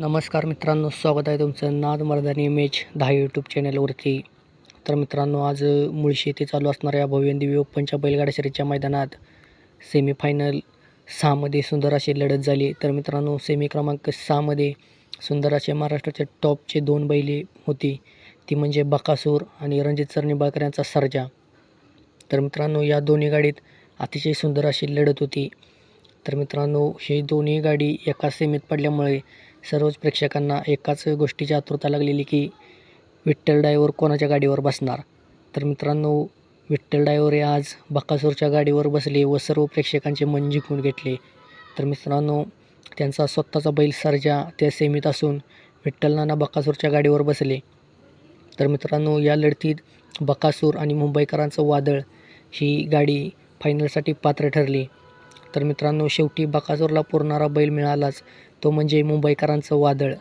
नमस्कार मित्रांनो स्वागत आहे तुमचं नाद मर्दानी इमेज दहा यूट्यूब चॅनलवरती. तर मित्रांनो आज अ, मुळशी येथे चालू असणाऱ्या भव्य ओपनच्या बैलगाडा शर्यतीच्या मैदानात सेमीफायनल सहामध्ये सुंदर अशी लढत झाली. तर मित्रांनो सेमी क्रमांक सहामध्ये सुंदर असे महाराष्ट्राच्या टॉपचे दोन बैले होती. ती म्हणजे बकासूर आणि रणजित सरणी निंबाळकर यांचा सर्जा. तर मित्रांनो या दोन्ही गाडीत अतिशय सुंदर अशी लढत होती. तर मित्रांनो ही दोन्ही गाडी एका सीमेत पडल्यामुळे सर्वच प्रेक्षकांना एकाच गोष्टीची आतुरता लागलेली की विठ्ठल डायव्हर कोणाच्या गाडीवर बसणार? तर मित्रांनो विठ्ठल डायव्हर हे आज बकासूरच्या गाडीवर बसले व सर्व प्रेक्षकांचे मन जिंकून घेतले. तर मित्रांनो त्यांचा स्वतःचा बैल सर्जा त्या सेमीत असून विठ्ठल नाना बकासूरच्या गाडीवर बसले. तर मित्रांनो या लढतीत बकासूर आणि मुंबईकरांचं वादळ ही गाडी फायनलसाठी पात्र ठरली. तर मित्रांनो शेवटी बकासूरला पुरणारा बैल मिळालाच. तो म्हणजे मुंबईकरांचं वादळ.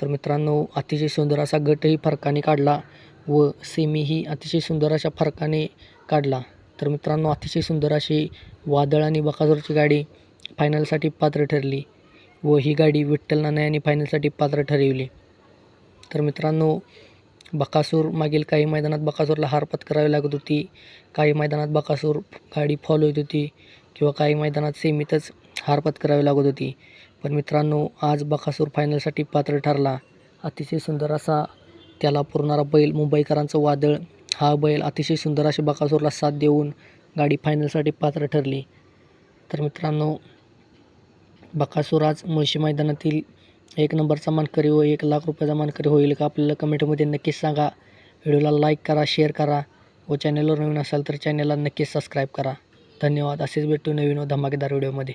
तर मित्रांनो अतिशय सुंदर असा गटही फरकाने काढला व सेमीही अतिशय सुंदर अशा फरकाने काढला. तर मित्रांनो अतिशय सुंदर अशी वादळ आणि बकासूरची गाडी फायनलसाठी पात्र ठरली व ही गाडी विठ्ठल नाना यांनी फायनलसाठी पात्र ठरवली. तर मित्रांनो बकासूर मागील काही मैदानात बकासूरला हार पत्करावी लागत होती. काही मैदानात बकासूर गाडी फॉल होत होती किंवा काही मैदानात सेमीतच हार पत्करावी लागत होती. पण मित्रांनो आज बकासूर फायनलसाठी पात्र ठरला. अतिशय सुंदर असा त्याला पुरणारा बैल मुंबईकरांचं वादळ. हा बैल अतिशय सुंदर अशी बकासूरला साथ देऊन गाडी फायनलसाठी पात्र ठरली. तर मित्रांनो बकासूर आज मुळशी मैदानातील एक नंबरचा मानकरी व एक लाख रुपयाचा मानकरी होईल का? आपल्याला कमेंटमध्ये नक्कीच सांगा. व्हिडिओला लाईक करा शेअर करा. व चॅनलवर नवीन असाल तर चॅनलला नक्कीच सबस्क्राईब करा. धन्यवाद. असेच भेटू नवीन व धमाकेदार व्हिडिओमध्ये